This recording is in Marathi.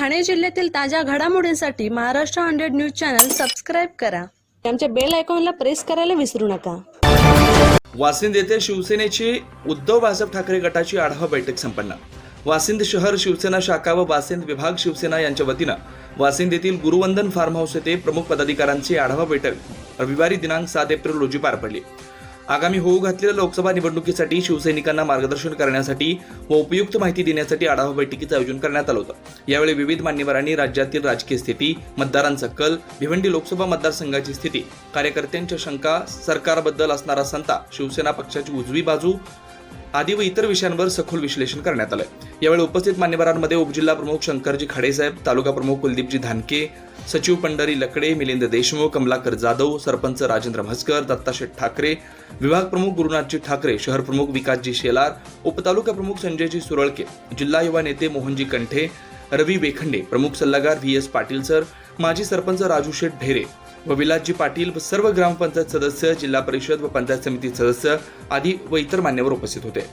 ठाणे जिल्ह्यातील ताज्या घडामोडींसाठी Maharashtra hundred news channel subscribe करा. आमच्या बेल आयकॉनला प्रेस करायला विसरू नका. वासिंद येथे शिवसेनेची उद्धव बाळासाहेब ठाकरे गटाची आढावा बैठक संपन्न. वासिंद शहर शिवसेना शाखा व वासिंद विभाग शिवसेना यांच्या वतीनं वासिंद येथील गुरुवंदन फार्म हाऊस येथे प्रमुख पदाधिकाऱ्यांची आढावा बैठक रविवारी दिनांक सात एप्रिल रोजी पार पडली. आगामी होऊ घातलेल्या लोकसभा निवडणुकीसाठी शिवसैनिकांना मार्गदर्शन करण्यासाठी व उपयुक्त माहिती देण्यासाठी आढावा बैठकीचं आयोजन करण्यात आलं होतं. यावेळी विविध मान्यवरांनी राज्यातील राजकीय स्थिती मतदारांचा कल भिवंडी लोकसभा मतदारसंघाची स्थिती कार्यकर्त्यांच्या शंका सरकारबद्दल असणारा संता शिवसेना पक्षाची उजवी बाजू आदी व इतर विषयांवर सखोल विश्लेषण करण्यात आलं यावेळी उपस्थित मान्यवरांमध्ये उपजिल्हा प्रमुख शंकरजी खाडेसाहेब तालुका प्रमुख कुलदीपजी धानके सचिव पंढरी लकडे मिलिंद देशमुख कमलाकर जाधव सरपंच राजेंद्र म्हसकर दत्ताशेठ ठाकरे विभाग प्रमुख गुरुनाथजी ठाकरे शहर प्रमुख विकासजी शेलार उपतालुका प्रमुख संजयजी सुरळके जिल्हा युवा नेते मोहनजी कंठे रवी वेखंडे प्रमुख सल्लागार व्ही एस पाटील सर माजी सरपंच राजू शेठ ढेरे व विलासजी पाटील व सर्व ग्रामपंचायत सदस्य जिल्हा परिषद व पंचायत समिती सदस्य आदी व इतर मान्यवर उपस्थित होते.